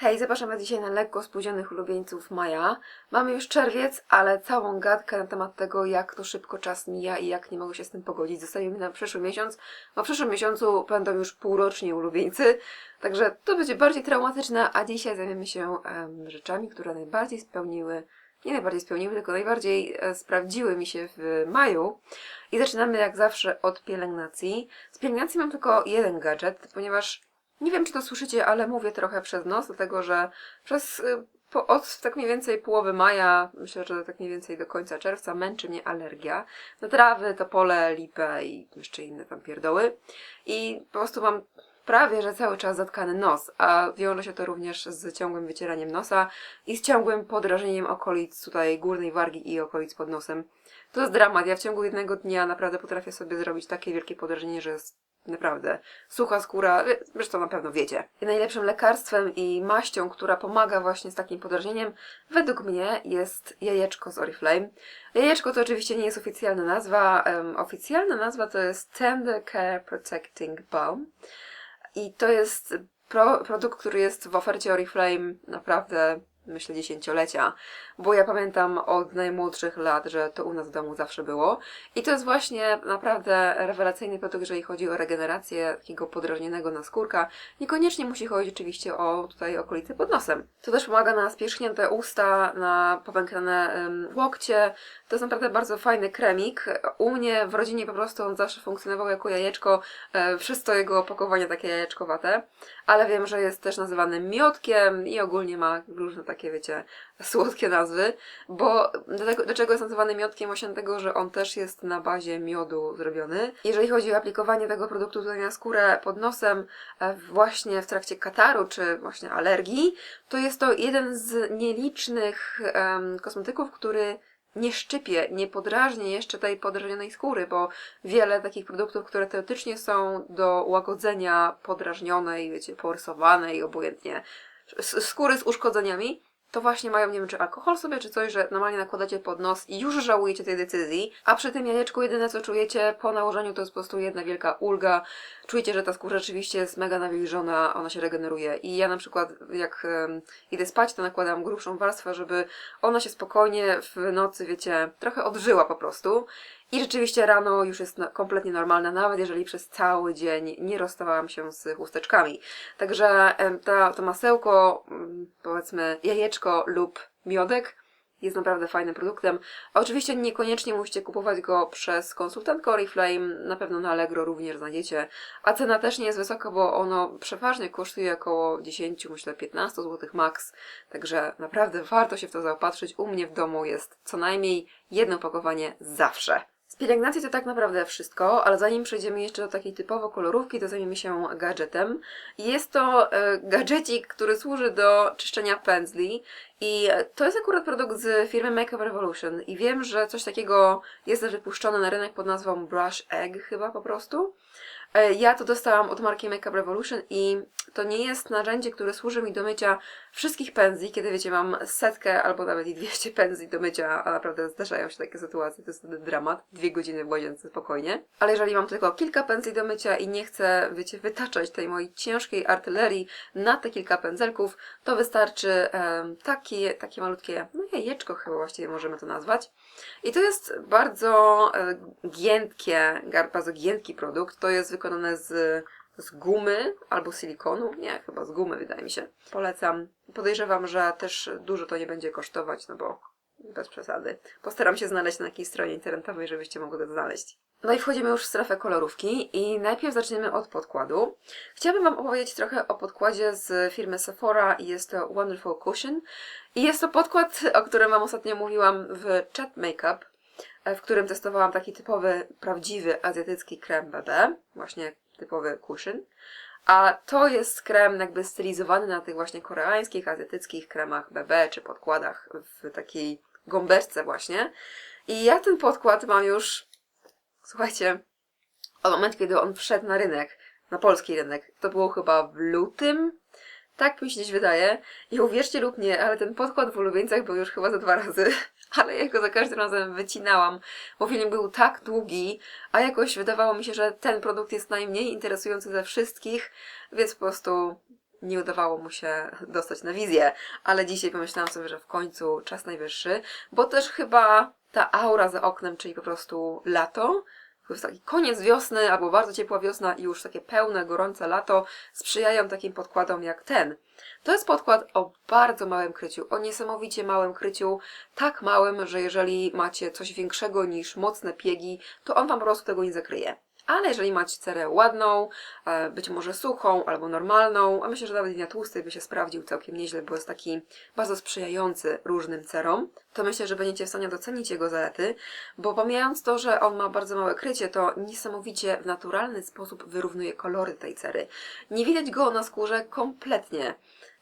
Hej, zapraszam Was dzisiaj na lekko spóźnionych ulubieńców maja. Mamy już czerwiec, ale całą gadkę na temat tego, jak to szybko czas mija i jak nie mogę się z tym pogodzić, zostawimy na przyszły miesiąc. Bo w przyszłym miesiącu będą już półroczni ulubieńcy, także to będzie bardziej traumatyczne, a dzisiaj zajmiemy się em, rzeczami, które najbardziej spełniły, nie najbardziej spełniły, tylko najbardziej e, sprawdziły mi się w maju. I zaczynamy jak zawsze od pielęgnacji. Z pielęgnacji mam tylko jeden gadżet, ponieważ nie wiem, czy to słyszycie, ale mówię trochę przez nos, dlatego że przez y, po, od tak mniej więcej połowy maja, myślę, że tak mniej więcej do końca czerwca męczy mnie alergia na trawy, topole, lipę i jeszcze inne tam pierdoły. I po prostu mam prawie, że cały czas zatkany nos, a wiąże się to również z ciągłym wycieraniem nosa i z ciągłym podrażnieniem okolic tutaj górnej wargi i okolic pod nosem. To jest dramat. Ja w ciągu jednego dnia naprawdę potrafię sobie zrobić takie wielkie podrażnienie, że jest naprawdę sucha skóra, wy- zresztą na pewno wiecie. I najlepszym lekarstwem i maścią, która pomaga właśnie z takim podrażnieniem, według mnie jest jajeczko z Oriflame. Jajeczko to oczywiście nie jest oficjalna nazwa. em, oficjalna nazwa to jest Tender Care Protecting Balm. I to jest pro, produkt, który jest w ofercie Oriflame naprawdę, myślę, dziesięciolecia. Bo ja pamiętam od najmłodszych lat, że to u nas w domu zawsze było. I to jest właśnie naprawdę rewelacyjny produkt, jeżeli chodzi o regenerację takiego podrażnionego naskórka. Niekoniecznie musi chodzić oczywiście o tutaj okolice pod nosem. To też pomaga na spierzchnięte usta, na popękane łokcie. To jest naprawdę bardzo fajny kremik. U mnie w rodzinie po prostu on zawsze funkcjonował jako jajeczko. E, wszystko jego opakowanie takie jajeczkowate. Ale wiem, że jest też nazywany miodkiem i ogólnie ma różne takie, wiecie, słodkie nazwy. Bo do, tego, do czego jest nazywany miodkiem? Właśnie dlatego, że on też jest na bazie miodu zrobiony. Jeżeli chodzi o aplikowanie tego produktu tutaj na skórę pod nosem, e, właśnie w trakcie kataru czy właśnie alergii, to jest to jeden z nielicznych em, kosmetyków, który nie szczypie, nie podrażnie jeszcze tej podrażnionej skóry, bo wiele takich produktów, które teoretycznie są do łagodzenia podrażnionej, wiecie, porysowanej, obojętnie skóry z uszkodzeniami, to właśnie mają, nie wiem, czy alkohol sobie, czy coś, że normalnie nakładacie pod nos i już żałujecie tej decyzji, a przy tym jajeczku jedyne, co czujecie po nałożeniu, to jest po prostu jedna wielka ulga. Czujecie, że ta skóra rzeczywiście jest mega nawilżona, ona się regeneruje. I ja na przykład, jak em, idę spać, to nakładam grubszą warstwę, żeby ona się spokojnie w nocy, wiecie, trochę odżyła po prostu. I rzeczywiście rano już jest kompletnie normalna, nawet jeżeli przez cały dzień nie rozstawałam się z chusteczkami. Także to masełko, mm, powiedzmy jajeczko lub miodek jest naprawdę fajnym produktem. Oczywiście niekoniecznie musicie kupować go przez konsultantkę Oriflame, na pewno na Allegro również znajdziecie. A cena też nie jest wysoka, bo ono przeważnie kosztuje około 10, myślę 15 zł max. Także naprawdę warto się w to zaopatrzyć. U mnie w domu jest co najmniej jedno opakowanie zawsze. Pielęgnacji to tak naprawdę wszystko, ale zanim przejdziemy jeszcze do takiej typowo kolorówki, to zajmiemy się gadżetem. Jest to e, gadżecik, który służy do czyszczenia pędzli i e, to jest akurat produkt z firmy Makeup Revolution i wiem, że coś takiego jest wypuszczone na rynek pod nazwą Brush Egg chyba po prostu. E, Ja to dostałam od marki Makeup Revolution i to nie jest narzędzie, które służy mi do mycia wszystkich pędzli, kiedy wiecie, mam setkę albo nawet i 200 pędzli do mycia, a naprawdę zdarzają się takie sytuacje, to jest dramat, dwie godziny w łazience spokojnie. Ale jeżeli mam tylko kilka pędzli do mycia i nie chcę, wiecie, wytaczać tej mojej ciężkiej artylerii na te kilka pędzelków, to wystarczy em, takie, takie malutkie, no jajeczko chyba właściwie możemy to nazwać. I to jest bardzo e, giętkie, bardzo giętki produkt. To jest wykonane z, z gumy albo silikonu. Nie, chyba z gumy wydaje mi się. Polecam. Podejrzewam, że też dużo to nie będzie kosztować, no bo bez przesady. Postaram się znaleźć na jakiejś stronie internetowej, żebyście mogli to znaleźć. No i wchodzimy już w strefę kolorówki i najpierw zaczniemy od podkładu. Chciałabym Wam opowiedzieć trochę o podkładzie z firmy Sephora i jest to Wonderful Cushion. I jest to podkład, o którym Wam ostatnio mówiłam w Chat Makeup, w którym testowałam taki typowy, prawdziwy azjatycki krem BB, właśnie typowy cushion. A to jest krem jakby stylizowany na tych właśnie koreańskich, azjatyckich kremach BB czy podkładach w takiej gąbeczce właśnie. I ja ten podkład mam już, słuchajcie, od momentu, kiedy on wszedł na rynek, na polski rynek, to było chyba w lutym, tak mi się gdzieś wydaje. I uwierzcie lub nie, ale ten podkład w ulubieńcach był już chyba za dwa razy. Ale ja go za każdym razem wycinałam, bo film był tak długi, a jakoś wydawało mi się, że ten produkt jest najmniej interesujący ze wszystkich, więc po prostu nie udawało mu się dostać na wizję, ale dzisiaj pomyślałam sobie, że w końcu czas najwyższy, bo też chyba ta aura za oknem, czyli po prostu lato, jest taki koniec wiosny albo bardzo ciepła wiosna i już takie pełne, gorące lato sprzyjają takim podkładom jak ten. To jest podkład o bardzo małym kryciu, o niesamowicie małym kryciu, tak małym, że jeżeli macie coś większego niż mocne piegi, to on Wam po prostu tego nie zakryje. Ale jeżeli macie cerę ładną, e, być może suchą albo normalną, a myślę, że nawet na tłustej by się sprawdził całkiem nieźle, bo jest taki bardzo sprzyjający różnym cerom, to myślę, że będziecie w stanie docenić jego zalety, bo pomijając to, że on ma bardzo małe krycie, to niesamowicie w naturalny sposób wyrównuje kolory tej cery. Nie widać go na skórze kompletnie.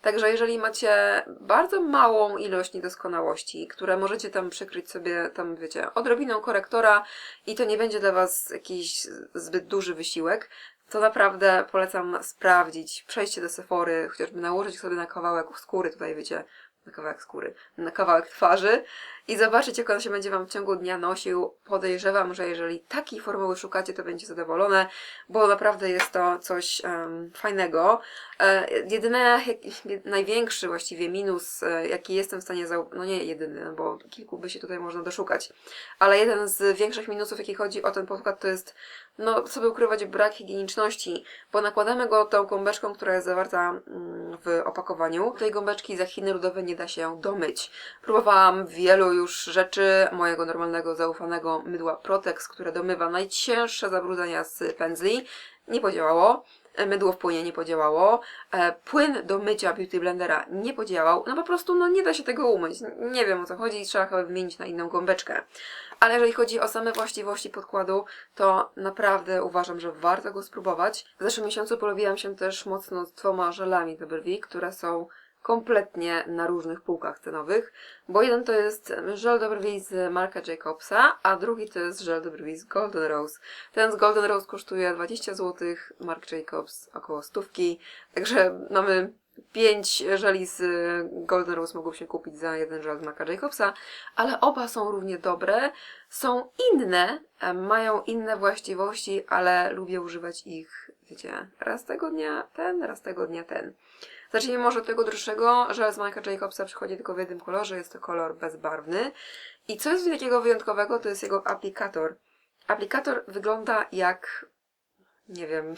Także jeżeli macie bardzo małą ilość niedoskonałości, które możecie tam przykryć sobie, tam wiecie, odrobiną korektora i to nie będzie dla Was jakiś zbyt duży wysiłek, to naprawdę polecam sprawdzić, przejście do Sephory, chociażby nałożyć sobie na kawałek skóry, tutaj wiecie, na kawałek skóry, na kawałek twarzy i zobaczyć, jak on się będzie Wam w ciągu dnia nosił. Podejrzewam, że jeżeli takiej formuły szukacie, to będzie zadowolone, bo naprawdę jest to coś em, fajnego. E, jedyne, największy właściwie minus, e, jaki jestem w stanie zauważyć, no nie jedyny, no bo kilku by się tutaj można doszukać, ale jeden z większych minusów, jaki chodzi o ten podkład, to jest, no, sobie ukrywać brak higieniczności, bo nakładamy go tą gąbeczką, która jest zawarta mm, w opakowaniu. Tej gąbeczki za Chiny rudowe nie da się domyć. Próbowałam wielu już rzeczy mojego normalnego, zaufanego mydła Protex, które domywa najcięższe zabrudzenia z pędzli. Nie podziałało. E, Mydło w płynie nie podziałało. E, Płyn do mycia Beauty Blendera nie podziałał. No po prostu no nie da się tego umyć. Nie wiem o co chodzi, trzeba chyba wymienić na inną gąbeczkę. Ale jeżeli chodzi o same właściwości podkładu, to naprawdę uważam, że warto go spróbować. W zeszłym miesiącu polubiłam się też mocno z dwoma żelami do brwi, które są kompletnie na różnych półkach cenowych, bo jeden to jest żel do brwi z Marka Jacobsa, a drugi to jest żel do brwi z Golden Rose. Ten z Golden Rose kosztuje 20 zł, Mark Jacobs około stówki, także mamy 5 żeli z Golden Rose mogą się kupić za jeden żel z Marka Jacobsa, ale oba są równie dobre, są inne, e, mają inne właściwości, ale lubię używać ich, wiecie, raz tego dnia ten, raz tego dnia ten. Zacznijmy może od tego droższego. Żel z Mike'a Jacobsa przychodzi tylko w jednym kolorze, jest to kolor bezbarwny. I co jest takiego wyjątkowego, to jest jego aplikator. Aplikator wygląda jak, nie wiem,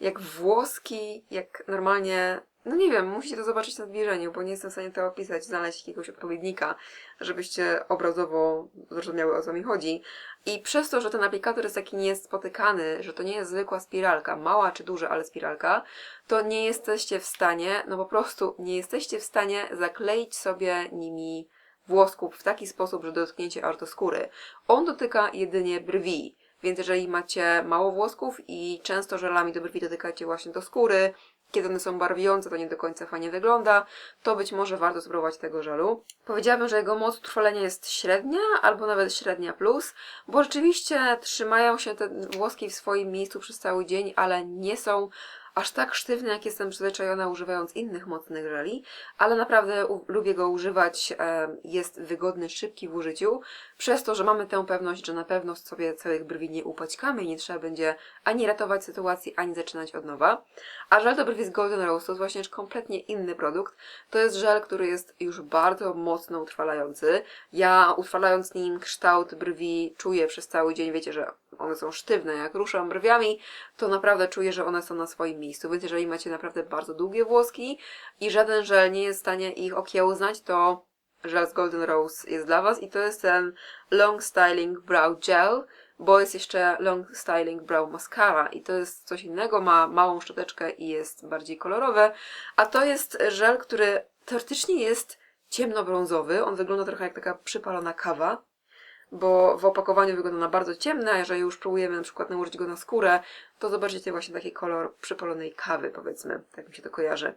jak włoski, jak normalnie, no nie wiem, musicie to zobaczyć na zbliżeniu, bo nie jestem w stanie to opisać, znaleźć jakiegoś odpowiednika, żebyście obrazowo zrozumiały o co mi chodzi. I przez to, że ten aplikator jest taki niespotykany, że to nie jest zwykła spiralka, mała czy duża, ale spiralka, to nie jesteście w stanie, no po prostu nie jesteście w stanie zakleić sobie nimi włosków w taki sposób, że dotknięcie aż do skóry. On dotyka jedynie brwi. Więc jeżeli macie mało włosków i często żelami do brwi dotykacie właśnie do skóry, kiedy one są barwiące, to nie do końca fajnie wygląda, to być może warto spróbować tego żelu. Powiedziałabym, że jego moc utrwalenia jest średnia, albo nawet średnia plus, bo rzeczywiście trzymają się te włoski w swoim miejscu przez cały dzień, ale nie są aż tak sztywny, jak jestem przyzwyczajona używając innych mocnych żeli, ale naprawdę lubię go używać, jest wygodny, szybki w użyciu, przez to, że mamy tę pewność, że na pewno sobie całych brwi nie upaćkamy i nie trzeba będzie ani ratować sytuacji, ani zaczynać od nowa. A żel do brwi z Golden Rose to jest właśnie kompletnie inny produkt. To jest żel, który jest już bardzo mocno utrwalający. Ja utrwalając nim kształt brwi czuję przez cały dzień, wiecie, że one są sztywne. Jak ruszam brwiami, to naprawdę czuję, że one są na swoim miejscu. Więc jeżeli macie naprawdę bardzo długie włoski i żaden żel nie jest w stanie ich okiełznać, to żel z Golden Rose jest dla Was i to jest ten Long Styling Brow Gel, bo jest jeszcze Long Styling Brow Mascara i to jest coś innego, ma małą szczoteczkę i jest bardziej kolorowe, a to jest żel, który teoretycznie jest ciemnobrązowy, on wygląda trochę jak taka przypalona kawa, bo w opakowaniu wygląda na bardzo ciemne, a jeżeli już próbujemy na przykład nałożyć go na skórę, to zobaczycie właśnie taki kolor przypalonej kawy, powiedzmy, tak mi się to kojarzy.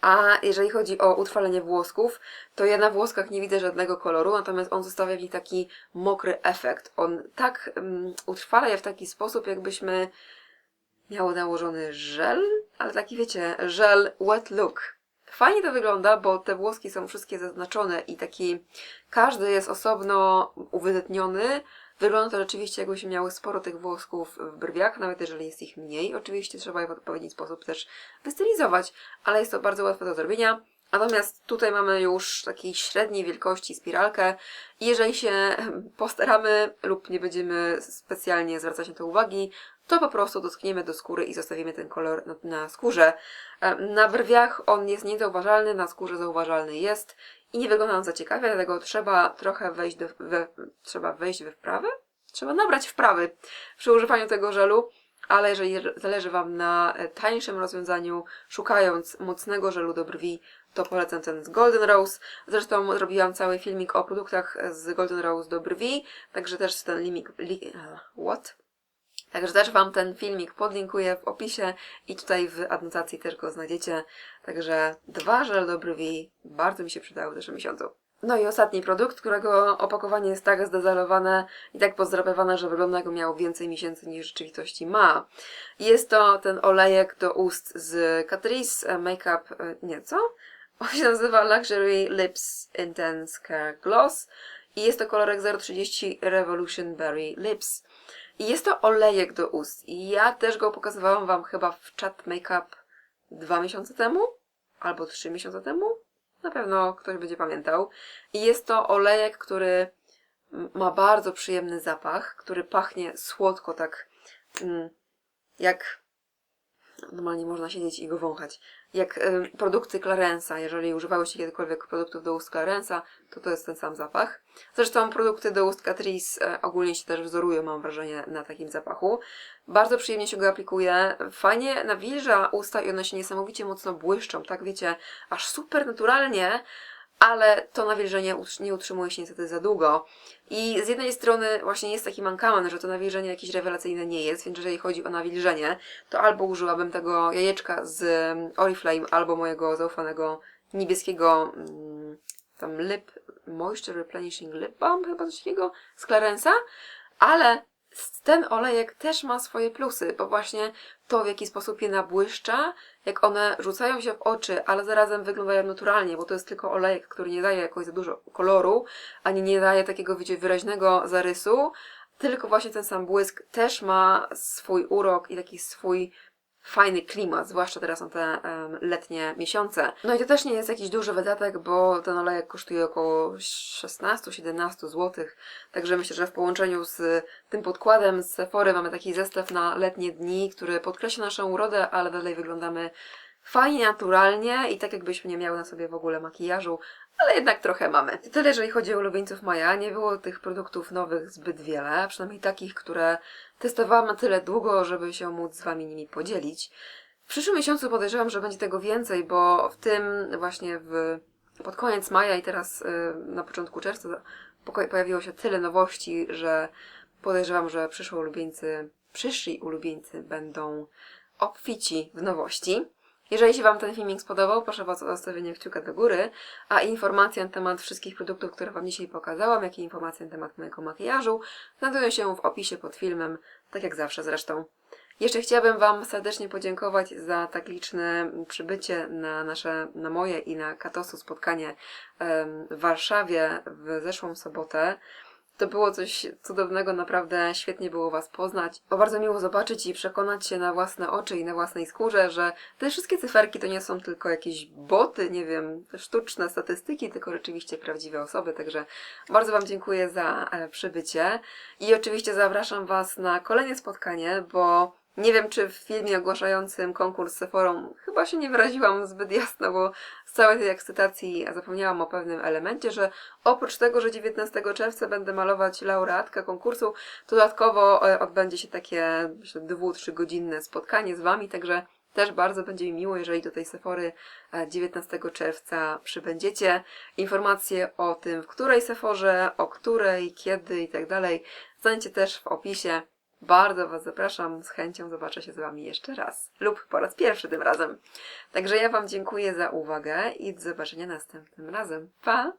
A jeżeli chodzi o utrwalenie włosków, to ja na włoskach nie widzę żadnego koloru, natomiast on zostawia w nich taki mokry efekt. On tak um, utrwala je w taki sposób, jakbyśmy miało nałożony żel, ale taki wiecie, żel wet look. Fajnie to wygląda, bo te włoski są wszystkie zaznaczone i taki każdy jest osobno uwydatniony. Wygląda to rzeczywiście jakbyśmy miały sporo tych włosków w brwiach, nawet jeżeli jest ich mniej. Oczywiście trzeba je w odpowiedni sposób też wystylizować, ale jest to bardzo łatwe do zrobienia. Natomiast tutaj mamy już takiej średniej wielkości spiralkę jeżeli się postaramy lub nie będziemy specjalnie zwracać na to uwagi, to po prostu dotkniemy do skóry i zostawimy ten kolor na, na skórze. E, Na brwiach on jest niezauważalny, na skórze zauważalny jest i nie wygląda on za ciekawie, dlatego trzeba trochę wejść do, we, trzeba wejść we wprawy? Trzeba nabrać wprawy przy używaniu tego żelu, ale jeżeli zależy Wam na e, tańszym rozwiązaniu, szukając mocnego żelu do brwi, to polecam ten z Golden Rose. Zresztą zrobiłam cały filmik o produktach z Golden Rose do brwi, także też ten limik... Li, what? Także też Wam ten filmik podlinkuję w opisie i tutaj w adnotacji też go znajdziecie. Także dwa żel do brwi bardzo mi się przydały w zeszłym miesiącu. No i ostatni produkt, którego opakowanie jest tak zdezalowane i tak pozdrawiane, że wygląda jakby miało więcej miesięcy niż w rzeczywistości ma. Jest to ten olejek do ust z Catrice Makeup, e, nie co? On się nazywa Luxury Lips Intense Care Gloss i jest to kolorek 030 Revolution Berry Lips. I jest to olejek do ust. I ja też go pokazywałam Wam chyba w chat makeup dwa miesiące temu, albo trzy miesiące temu. Na pewno ktoś będzie pamiętał. I jest to olejek, który ma bardzo przyjemny zapach, który pachnie słodko, tak mm, jak normalnie można siedzieć i go wąchać. Jak y, produkty Clarensa, jeżeli używałyście kiedykolwiek produktów do ust Clarensa, to to jest ten sam zapach. Zresztą produkty do ust Catrice e, ogólnie się też wzorują, mam wrażenie, na takim zapachu. Bardzo przyjemnie się go aplikuje, fajnie nawilża usta i one się niesamowicie mocno błyszczą, tak wiecie, aż super naturalnie, ale to nawilżenie nie utrzymuje się niestety za długo. I z jednej strony właśnie jest taki mankament, że to nawilżenie jakieś rewelacyjne nie jest, więc jeżeli chodzi o nawilżenie, to albo użyłabym tego jajeczka z mm, Oriflame, albo mojego zaufanego niebieskiego mm, tam lip moisture replenishing lip balm, chyba coś takiego, z Clarensa, ale ten olejek też ma swoje plusy, bo właśnie to, w jaki sposób je nabłyszcza, jak one rzucają się w oczy, ale zarazem wyglądają naturalnie, bo to jest tylko olejek, który nie daje jakoś za dużo koloru, ani nie daje takiego, wiecie, wyraźnego zarysu, tylko właśnie ten sam błysk też ma swój urok i taki swój fajny klimat, zwłaszcza teraz są te em, letnie miesiące. No i to też nie jest jakiś duży wydatek, bo ten olejek kosztuje około 16-17 zł, także myślę, że w połączeniu z tym podkładem z Sephory mamy taki zestaw na letnie dni, który podkreśla naszą urodę, ale dalej wyglądamy fajnie, naturalnie i tak jakbyśmy nie miały na sobie w ogóle makijażu, ale jednak trochę mamy. Tyle, jeżeli chodzi o ulubieńców Maja. Nie było tych produktów nowych zbyt wiele, przynajmniej takich, które testowałam na tyle długo, żeby się móc z Wami nimi podzielić. W przyszłym miesiącu podejrzewam, że będzie tego więcej, bo w tym właśnie w, pod koniec maja i teraz y, na początku czerwca pojawiło się tyle nowości, że podejrzewam, że przyszłe ulubieńcy, przyszli ulubieńcy będą obfici w nowości. Jeżeli się Wam ten filmik spodobał, proszę Was o zostawienie kciuka do góry, a informacje na temat wszystkich produktów, które Wam dzisiaj pokazałam, jak i informacje na temat mojego makijażu, znajdują się w opisie pod filmem, tak jak zawsze zresztą. Jeszcze chciałabym Wam serdecznie podziękować za tak liczne przybycie na nasze, na moje i na Katosu spotkanie w Warszawie w zeszłą sobotę. To było coś cudownego, naprawdę świetnie było Was poznać. Było bardzo miło zobaczyć i przekonać się na własne oczy i na własnej skórze, że te wszystkie cyferki to nie są tylko jakieś boty, nie wiem, sztuczne statystyki, tylko rzeczywiście prawdziwe osoby. Także bardzo Wam dziękuję za e, przybycie i oczywiście zapraszam Was na kolejne spotkanie, bo nie wiem, czy w filmie ogłaszającym konkurs z Sephorą chyba się nie wyraziłam zbyt jasno, bo z całej tej ekscytacji zapomniałam o pewnym elemencie, że oprócz tego, że 19 czerwca będę malować laureatkę konkursu, to dodatkowo e, odbędzie się takie, myślę, dwu, trzy godzinne spotkanie z Wami, także też bardzo będzie mi miło, jeżeli do tej Sephory e, 19 czerwca przybędziecie. Informacje o tym, w której Sephorze, o której, kiedy i tak dalej, znajdziecie też w opisie. Bardzo Was zapraszam, z chęcią zobaczę się z Wami jeszcze raz, lub po raz pierwszy tym razem. Także ja Wam dziękuję za uwagę i do zobaczenia następnym razem. Pa!